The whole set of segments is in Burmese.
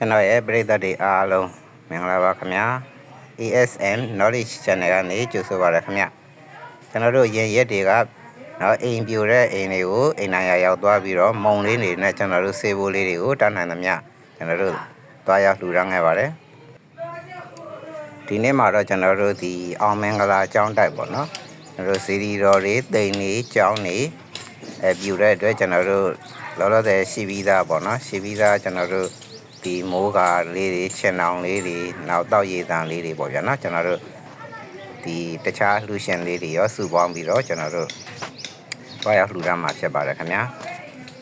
ကျွန်တော်ရဲ့ပရိသတ်တွေအားလုံးမင်္ဂလာပါခင်ဗျာ ASM Knowledge Channel ကနေကြိုဆိုပါရခင်ဗျာကျွန်တော်တို့ရင်ရက်တွေကနော်အိမ်ပြိုတဲ့အိမ်တွေကိုအိမ်နိုင်ရရောက်သွားပြီးတော့မုံလေးတွေနဲ့ကျွန်တော်တို့ဆေးဘိုးလေးတွေကိုတန်းနိုင်သမျှကျွန်တော်တို့သွားရောက်လှူဒါန်းခဲ့ပါတယ်ဒီနေ့မှာတော့ကျွန်တော်တို့ဒီအောင်မင်္ဂလာကျောင်းတိုက်ပေါ့နော်ကျွန်တော်တို့စီရီတော်တွေတိမ်တွေကျောင်းတွေအဲပြိုတဲ့အတွက်ကျွန်တော်တို့လောလောဆယ်ရှိပြီးသားပေါ့နော်ရှိပြီးသားကျွန်တော်တို့ ဒီမိုးကာလေးတွေခြံတောင်လေးတွေနောက်တော့ရည်တန်လေးတွေပေါ့ဗျာနော်ကျွန်တော်တို့ဒီတခြားလှူရှင်လေးတွေရောစုပေါင်းပြီးတော့ကျွန်တော်တို့တွားရောက်လှူဒါန်းမှာဖြစ်ပါတယ်ခင်ဗျာ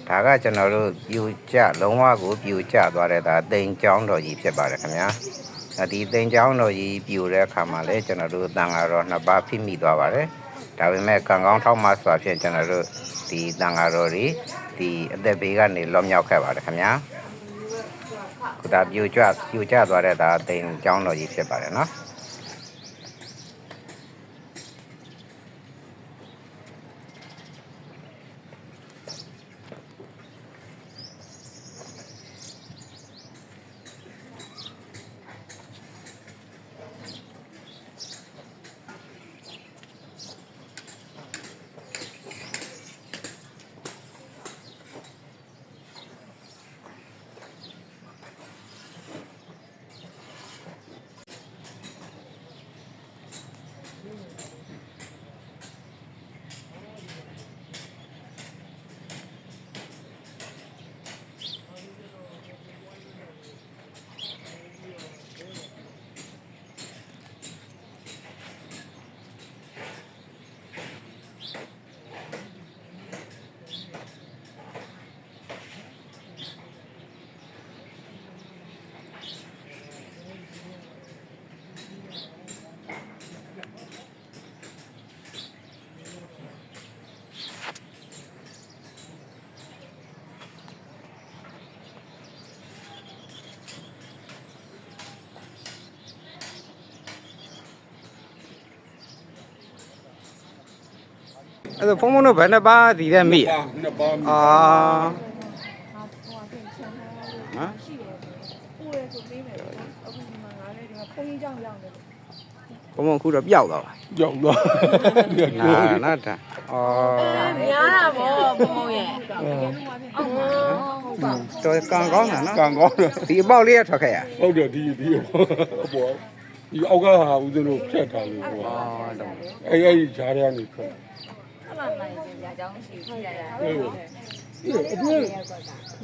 ဒါကကျွန်တော်တို့ပြူကျလုံးဝကိုပြူကျသွားတဲ့ဒါတိမ်ကျောင်းတော်ကြီးဖြစ်ပါတယ်ခင်ဗျာအဲဒီတိမ်ကျောင်းတော်ကြီးပြူတဲ့အခါမှာလည်းကျွန်တော်တို့တန်ဃာတော်နှစ်ပါးဖိမိသွားပါတယ်ဒါပေမဲ့ကံကောင်းထောက်မှစွာဖြင့်ကျွန်တော်တို့ဒီတန်ဃာတော်တွေဒီအသက်ဘေးကနေလွတ်မြောက်ခဲ့ပါတယ်ခင်ဗျာခု ဒါပြိုကျပြိုကျသွားတဲ့ဒါတိမ်ကျောင်းတော်ကြီးဖြစ်ပါတယ်နော် အဲ့တော့ဖုန်းဖုန်းတို့ဘယ်နှပါးတည်တဲ့မိပါနှစ်ပါးမိအာဟမ်ရှိတယ်ပို့ရဲဆိုပေးမယ်ပေါ့နော်အခုဒီမှာငါလည်းဒီမှာဖုန်းကြီးကြောင်ရောက်နေတယ်ဘုံဘုံခုတော့ပျောက်သွားပါကြောက်တော့နာနာတာအော်များတာဗောဘုံရဲ့ဟုတ်ပါတော်ကံကောင်းတာနော်ကံကောင်းတယ်ဒီအပေါက်လေးရထွက်ခဲ့ရဟုတ်တယ်ဒီဒီအပေါ်ဒီအောက်ကဟာဦးဇင်းတို့ဖြတ်ထားလို့ဟောအော်တော့အဲ့အဲ့ဒီဂျားရကနေဖြတ် ဟုတ်လားနိုင်ကြအကြောင်းရှိဖြစ်ရရအဲ့လိုအတွင်း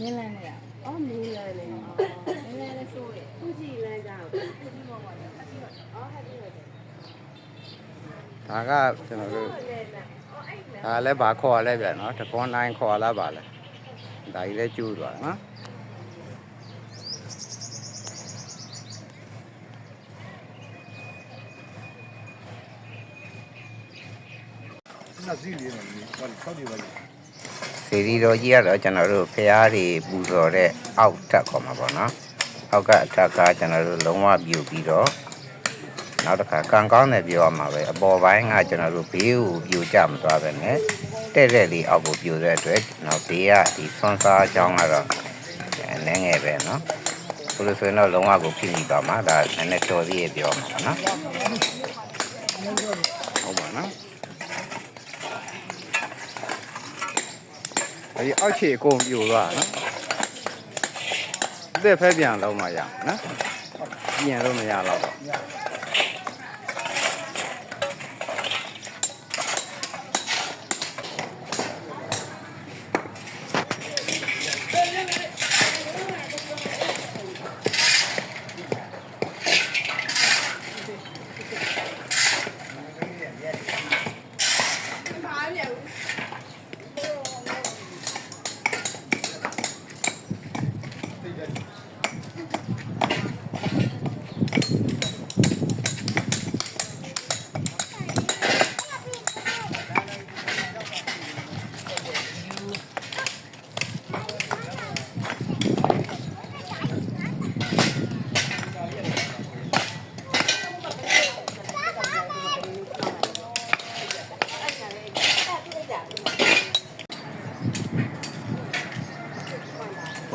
နင်းလန်းနေရအော်မင်းရတယ်လေနင်းလန်းလည်းစိုးတယ်သူကြည့်လမ်းကြောင်ဒါကကျွန်တော်တို့ဒါလည်းဘာခေါ်ရလဲဗျာနော်တကွန်တိုင်းခေါ်လာပါလဲဒါကြီးလည်းကျူးသွားနော် စ်စီးလေးနဲ့ဘာလို့ဆောက်နေပါလဲစီရီတော်ကြီးကတော့ကျွန်တော်တို့ဖျားတွေပူဇော်တဲ့အောက်ထပ်ခေါ်မှာပေါ့နော်အောက်ကအထက်ကကျွန်တော်တို့လုံးဝပြူပြီးတော့နောက်တစ်ခါကံကောင်းတယ်ပြောရမှာပဲအပေါ်ပိုင်းကကျွန်တော်တို့ဘေးကိုပြူကြမသွားပဲနဲ့တဲ့တဲ့လေးအောက်ကိုပြူတဲ့အတွက်နောက်ဘေးကဒီဆွန်စားအကြောင်းကတော့နည်းငယ်ပဲနော်ဆိုလို့ဆိုရင်တော့လုံးဝကိုဖြစ်ပြီးသွားမှာဒါနည်းနည်းတော်သေးရပြောမှာပေါ့နော်ဟုတ်ပါနော်အဲ ဒီအောက်ခြေအကုန်ပြိုသွားတာနော်အသက်ဖက်ပြန်လုံးမရအောင်နော်ပြန်လို့မရတော့ဘူး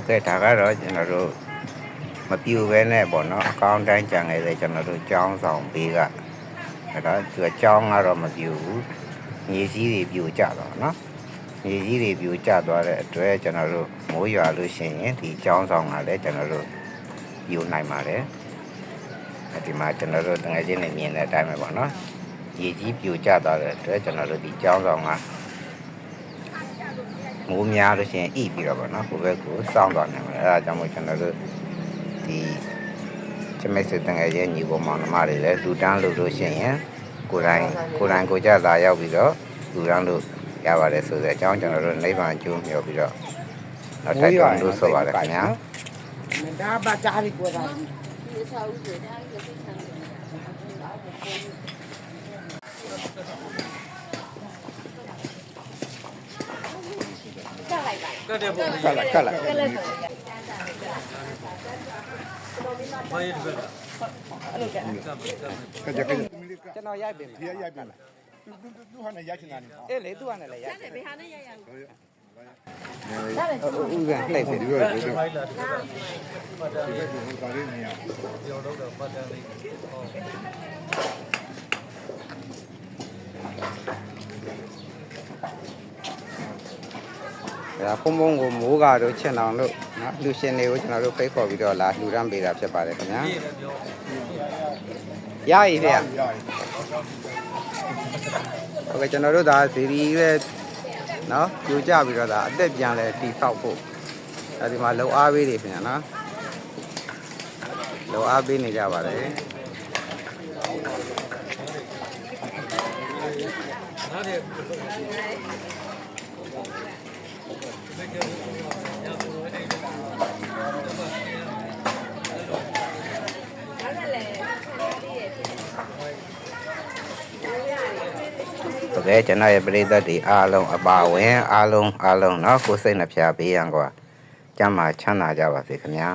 ကဲဒါကတော့ကျွန်တော်တို့မပြိုပဲနဲ့ပေါ့နော်အကောင်းတိုင်းကြံခဲ့တဲ့ကျွန်တော်တို့ကြောင်းဆောင်ပေးကအဲ့တော့သူကကြောင်းကတော့မပြိုဘူးမြေကြီးတွေပြိုကျတော့နော်မြေကြီးတွေပြိုကျသွားတဲ့အတွက်ကျွန်တော်တို့မိုးရွာလို့ရှိရင်ဒီကြောင်းဆောင်ကလည်းကျွန်တော်တို့ပြိုနိုင်ပါတယ်ဒီမှာကျွန်တော်တို့ငွေချင်းနဲ့မြင်တဲ့အတိုင်းပဲပေါ့နော်ရေကြီးပြိုကျသွားတဲ့အတွက်ကျွန်တော်တို့ဒီကြောင်းဆောင်က မိုးများလို့ရှိရင်ဣပြီးတော့ပေါ့နော်ဟိုဘက်ကိုစောင်းသွားနိုင်တယ်အဲ့ဒါကြောင့်မို့ကျွန်တော်တို့ဒီကျမိတ်ဆွေတငယ်ချင်းညီပေါ်မောင်နှမတွေလည်းလူတန်းလို့လို့ရှိရင်ကိုယ်တိုင်ကိုယ်တိုင်ကိုကြလာရောက်ပြီးတော့လူတန်းလို့ရပါတယ်ဆိုတဲ့အကြောင်းကျွန်တော်တို့နိဗ္ဗာန်ကျိုးမြော်ပြီးတော့တော့တိုက်တွန်းလို့ဆိုပါတယ်ခင်ဗျာဒါပါကြားပြီးပြောတာဒီအဆောက်အဦတွေဒါကြီးသိချင်တယ်ကတ်တယ်ပေါ့ကတ်လိုက်ကတ်လိုက်ကကလေးဆိုဘာရေးတကယ်ကျွန်တော်ရိုက်ပြင်မယ်ဒီရိုက်ပြန်လာသူသူသူဟာနဲ့ရိုက်ချင်တာနေ အေးလေသူကလည်းရိုက်တယ်ဘယ်ဟာနဲ့ရရဘူးဥက္ကဋ္ဌလှိတ်ပြီဒီရိုက်ဒီရိုက်ဖိုင်လာတယ် ဒါဖုံဖုံကိုမိုးကာတို့ချင်အောင်လို့နော်လူရှင်တွေကိုကျွန်တော်တို့ဖိတ်ခေါ်ပြီးတော့လာလှူဒန်းပေးတာဖြစ်ပါတယ်ခင်ဗျာရရည်ဗျာဟုတ်ကဲ့ကျွန်တော်တို့ဒါဇီရီပဲနော်ပြိုကျပြီးတော့ဒါအသက်ပြန်လဲတီဆောက်ဖို့အဲဒီမှာလုံအားပေးနေပြန်နော်လုံအားပေးနေကြပါတယ်နားတယ် တ်ကဲ့ကျွန်တော်ရဲ့ပရိသတ်တွေအားလုံးအပါဝင်အားလုံးအားလုံးเนาะကိုယ်စိတ်နှဖျားပေးရန်ကွာကျမ်းမာချမ်းသာကြပါစေခင်ဗျာ